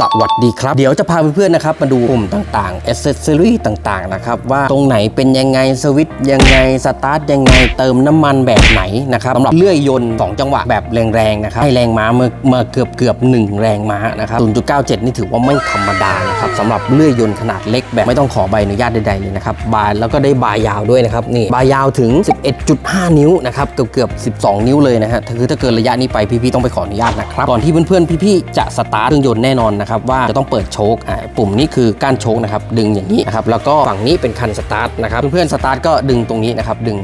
สวัสดีครับ เดี๋ยวจะพาเพื่อนๆนะครับ มาดูปุ่มต่างๆอ c เซสซอรี่ต่างๆนะครับ ว่าตรงไหนเป็นยังไง สวิตยังไง สตาร์ทยังไง เติมน้ำมันแบบไหนนะครับสำหรับเลื่อยยนต์ 2 จังหวะแบบแรงๆนะครับ ให้แรงม้ามื่อเมื่อเกือบเกือบ1แรงม้านะครับ 0.97 นี่ถือว่าไม่ธรรมดานะครับสำหรับเลื่อยยนต์ขนาดเล็กแบบไม่ต้องขอใบอนุญาตใดๆเลยนะครับบายแล้วก็ได้บายยาวด้วยนะครับนี่บายยาวถึง 11.5 นิ้วนะครับเกือบเกือบ12 นิ้วเลยนะฮะคือถ้าเกินระยะนี้ไปพี่ๆต้องไปขออนุญาตนะครับก่อนที่เพื่อนๆพี่ๆจะสตาร์ทเครื่องยนต์แน่นอนนะครับว่าจะต้องเปิดโชคปุ่มนี้คือก้านโชคนะครับดึงอย่างนี้นะครับแล้วก็ฝั่งนี้เป็นคันสตาร์ทนะครับเพื่อนๆสตาร์ทก็ดึงตรงนี้นะครับดึง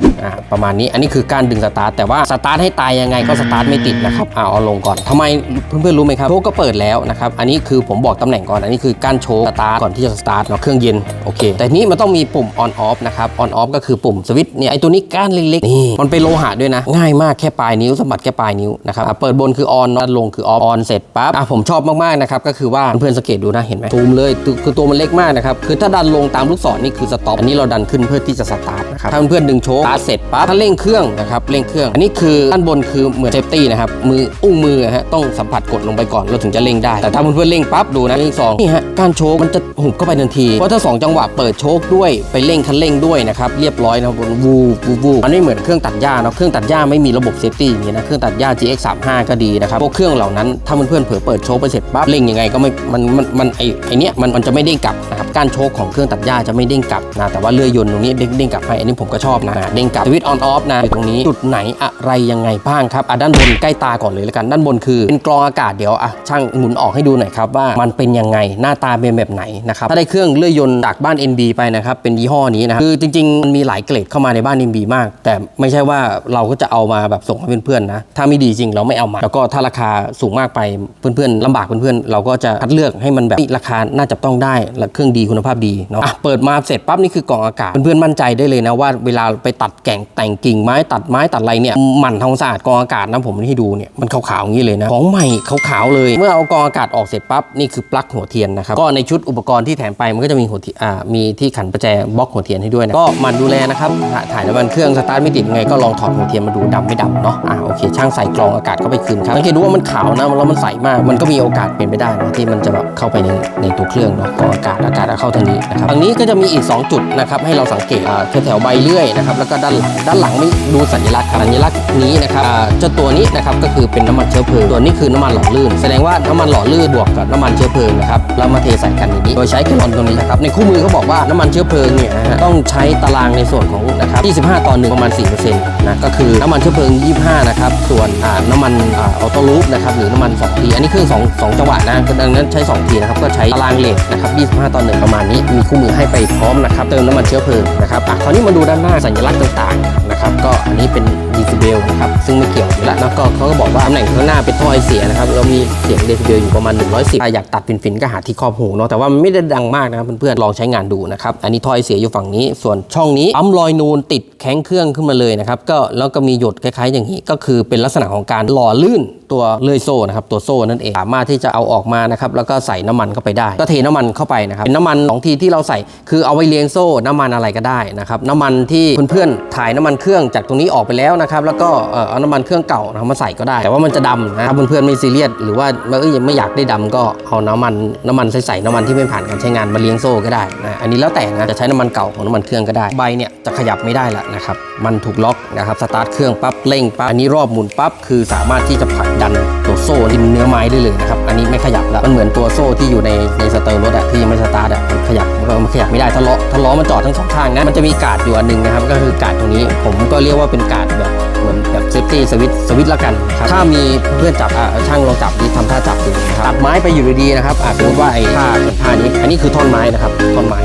ประมาณนี้อันนี้คือการดึงสตาร์ทแต่ว่าสตาร์ทให้ตายยังไงก็สตาร์ทไม่ติดนะครับเอาเอาลงก่อนทำไมเพื่อนๆรู้ไหมครับโชคก็เปิดแล้วนะครับอันนี้คือผมบอกตำแหน่งก่อนอันนี้คือก้านโชคสตาร์ทก่อนที่จะสตาร์ทเนาะเครื่องเย็นโอเคแต่นี้มันต้องมีปุ่ม on off นะครับ on off ก็คือปุ่มสวิตช์เนี่ยไอตัวนี้ก้านเล็กๆนี่มันเป็นโลหะด้วยนะ ง่ายมากแค่ปลายนิ้วสัมผัสแค่ปลายนิ้วนะครับเปิดบนคือ on ด้านลงคือ off on เสร็จปั๊บอะผมชอบมากๆนะครับก็คือว่าเพื่อนๆสังเกตดูนะเห็นไหมซูมเลยคือคือตัวมันเล็กมากนะครับคือถ้าดันลงตามลูกศรนี่คือสต็อปอันนี้เราดันขึ้นเพื่อที่จะสตาร์ทนะครับถ้าเพื่อนๆดึงโชว์สตาร์ทเสร็จปั๊บถ้าเร่งเครื่องนะครับเร่งเครื่อง อันนี้คือด้านบนคือเหมือนเซฟตี้นะครับมืออุ้งมือฮะต้องสัมผัสกดลงไปก่อนเราถึงจะเร่งได้ แต่ถ้าเพื่อนๆเร่งปั๊บดูนะเร่งสองนี่ฮะการโชว์มันจะหุบเข้าไปทันทีเพราะถ้าสองจังหวะเปิดโชคด้วยไปเร่งคันเร่งด้วยนะครับเรียบร้อยนะครับวูวูวูมันไม่เหมือนเครื่องตัดหญ้าเนาะเครื่องตัดหญ้าไม่มีระบบเซฟตี้อย่างนี้นะเครื่องตัดหญ้า GX 3 5 ก็ดีนะครับพวกเครื่องเหล่านั้นถ้าเพื่อนๆเผลอเปิดโชคไปเสร็จปั๊บเร่งยังไงก็ไม่มันมันมันไอไอเนี้ยมันมันจะไม่เด้งกลับนะครับการโชคของเครื่องตัดหญ้าจะไม่เด้งกลับนะแต่ว่าเลื่อยยนต์ตรงนี้เด้งเด้งกลับให้อันนี้ผมก็ชอบนะเด้งกลับสวิตช์ออนออฟนะอยู่ตรงนี้จุดไหนอะไรยังไงบ้างครับอะด้านบนใกล้ตาก่อนเลยแล้วกันด้านบนคือเป็นกรองอากาศเดี๋ยวอะช่างหมุนออกให้ดูหน่อยครับว่ามันเป็นยังไงหน้าตาเป็นแบบไหนนะครับถ้าได้เครื่องเลื่อยยนต์จากบ้าน NB ไปนะครับเป็นยี่ห้อนี้นะคือจริงๆมันมีหลายเกรดเข้ามาในบ้าน NB มาก แต่ไม่ใช่ว่าเราก็จะเอามาแบบส่งให้เพื่อนๆนะถ้าไม่ดีจริงเราไม่เอามา แล้วก็ถ้าราคาสูงมากไปเพื่อนๆลำบากเพื่อนๆเราก็จะคัดเลือกให้มันแบบราคาน่าจับต้องได้และเครื่องดีคุณภาพดีเนาะอะเปิดมาเสร็จปั๊บนี่คือกล่องอากาศเพื่อนๆมั่นใจได้เลยนะว่าเวลาไปตัดแก่งแต่งกิ่งไม้ตัดไม้ตัดอะไรเนี่ยหมั่นทำความสะอาดกล่องอากาศนะผมให้ดูเนี่ยมันขาวๆอย่างนี้เลยนะของใหม่ขาวๆเลย เมื่อเอากล่องอากาศออกเสร็จปั๊บนี่คือปลั๊กหัวเทียนนะครับก็ในชุดอุปกรณ์ที่แถมไปมันก็จะมีหัวทีอ่ามีที่ขันประแจบล็อกหัวเทียนให้ด้วยนะก็หมันดูแลนะครับถ่าถ่ายน้ำมันเครื่องสตาร์ทไม่ติดยังไงก็ลองถอดหัวเทียนมาดูดำไม่ดำเนาะอ่าโอเคช่างใส่กรองอากาศเข้าไปคืนครับสังเกตดูว่ามันขาวนะแล้วมันใสมากมันก็มีโอกาสเป็นไปได้นะที่มันจะแบบเข้าไปในในตัวเครื่องเนาะกองอากาศอากาศจะเข้าทางนี้นะครับทางนี้ก็จะมีอีก 2 จุดนะครับให้เราสังเกตอ่าแถวๆใบเลื่อยนะครับแล้วก็ด้านหลังด้านหลังไม่ดูสัญลักษณ์สัญลักษณ์นี้นะครับอ่าเจ้าตัวนี้นะครับก็คือเป็นน้ำมันเชื้อเพลิงตัวนี้คือน้ำมันหล่อลื่น แสดงว่าน้ำมันหล่อลื่นบวกกับน้ำมันเชื้อเพลิงนะครับแล้วมาเทใส่กันอย่างนี้โดยใช้แกลอนตรงนี้นะครับในคู่มือเขาบอกว่าน้ำมันเชื้อเพลิงเนี่ยนะฮะต้องใช้ตารางในส่วนของนะครับ25 ต่อ1ประมาณ4%นะก็คือน้ำมันเชื้อเพลิง 25 นะครับส่วนน้ำมันออโต้ลูปนะครับหรือน้ำมัน2ทีอันนี้เครื่อง2 2จังหวะนะดังนั้นใช้2ทีนะครับก็ใช้ตารางเลทนะครับ25 ต่อ 1 ประมาณนี้ มีคู่มือให้ไปพร้อมนะครับเติมน้ำมันเชื้อเพลิงนะครับอะคราวนี้มาดูด้านหน้าสัญลักษณ์ต่างๆนะครับก็อันนี้เป็นดีซิเบลนะครับซึ่งไม่เกี่ยวอยู่แล้วแล้วก็เขาก็บอกว่าตำแหน่งข้างหน้าเป็นท่อไอเสียนะครับเรามีเสียงเดซิเบลอยู่ประมาณ 110ถ้าอยากตัดฟินๆก็หาที่ครอบหูเนาะแต่ว่ามันไม่ได้ดังมากนะครับเพื่อนๆลองใช้งานดูนะครับอันนี้ท่อไอเสียอยู่ฝั่งนี้ ส่วนช่องนี้ปั๊มลอยนูนติดแข้งเครื่องขึ้นมาเลยนะครับก็แล้วก็มีหยดคล้ายๆ อย่างนี้ก็คือเป็นลักษณะของการหล่อลื่น ตัวเลื่อยโซ่นะครับตัวโซ่นั่นเองสามารถที่จะเอาออกมานะครับแล้วก็ใส่น้ำมันเข้าไปได้ ก็เทน้ำมันเข้าไปนะครับเป็นน้ำมันสองทีที่เราใส่คือเอาไว้เลี้ยงโซ่น้ำมันอะไรก็ได้นะครับน้ำมันที่เพื่อนๆถ่ายน้ำมันเครื่องจากตรงนี้ออกไปแล้วนะครับแล้วก็เอาน้ำมันเครื่องเก่านะมาใส่ก็ได้ แต่ว่ามันจะดำนะครับเพื่อนๆไม่ซีเรียสหรือว่าเอ้ยไม่อยากได้ดำก็เอาน้ำมันน้ำมันใส่ๆน้ำมันที่ไม่ผ่านการใช้งานมาเลี้ยงโซ่ก็ได้นะอันนี้แล้วแต่นะจะใช้น้ำมันเก่าของน้ำมันเครื่องก็ได้ใบเนี่ยจะขยับไม่ได้ละนะครับมันถูกล็อกนะครับสตาร์ทเครื่องปั๊บเร่งปั๊บอันนี้รอบหมุนปั๊บคือสามารถที่จะผลักดันตัวโซ่ดินเนื้อไม้ได้เลยนะครับ อันนี้ไม่ขยับแล้วมันเหมือนตัวโซ่ที่อยู่ในในสเตอร์รถอะที่ยังไม่สตาร์ทอะมันขยับมันก็มันขยับไม่ได้ถ้าล้อถ้าล้อมันจอดทั้งสองข้างนะมันจะมีกาดอยู่อันหนึงนะครับ ก็คือกาดตรงนี้ ผมก็เรียกว่าเป็นกาดแบบเหมือนแบบเซฟตี้สวิตสวิตละกันครับถ้ามีเพื่อนจับอะช่างลองจับดีทำท่าจับดูนะครับตัดไม้ไปอยู่ดีๆนะครับอะสมมติว่าไอ้ท่าท่านี้ อันนี้คือท่อนไม้นะครับท่อนไม้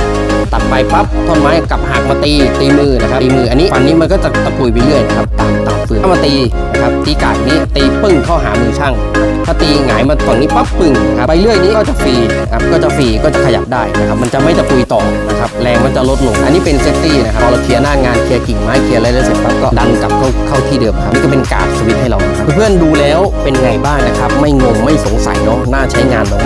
ตัดไปปั๊บท่อนไม้กลับหักมาตีตีมือนะครับตีมืออันนี้ฟันนี้มันก็จะตะกุยไปเรื่อยนะครับตามตามฟืนถ้ามาตีนะครับตีกาดนี้ตีปึ้งเข้าหามือช่าง ถ้าตีหงายมาฝั่งนี้ปั๊บปึ้งครับใบเลื่อยนี้ก็จะฟรีนะครับก็จะฟรีก็จะขยับได้นะครับมันจะไม่ตะกุยต่อนะครับแรงมันจะลดลง อันนี้เป็นเซฟตี้นะครับพอเราเคลียร์หน้างานเคลียร์กิ่งไม้เคลียร์อะไรแล้วเสร็จปั๊บก็ดันกลับเข้าเข้าที่เดิมครับนี่ก็เป็นการดสวิตให้เราเพื่อนดูแล้วเป็นไงบ้างนะครับไม่งงไม่สงสัยเนาะน่าใช้งาน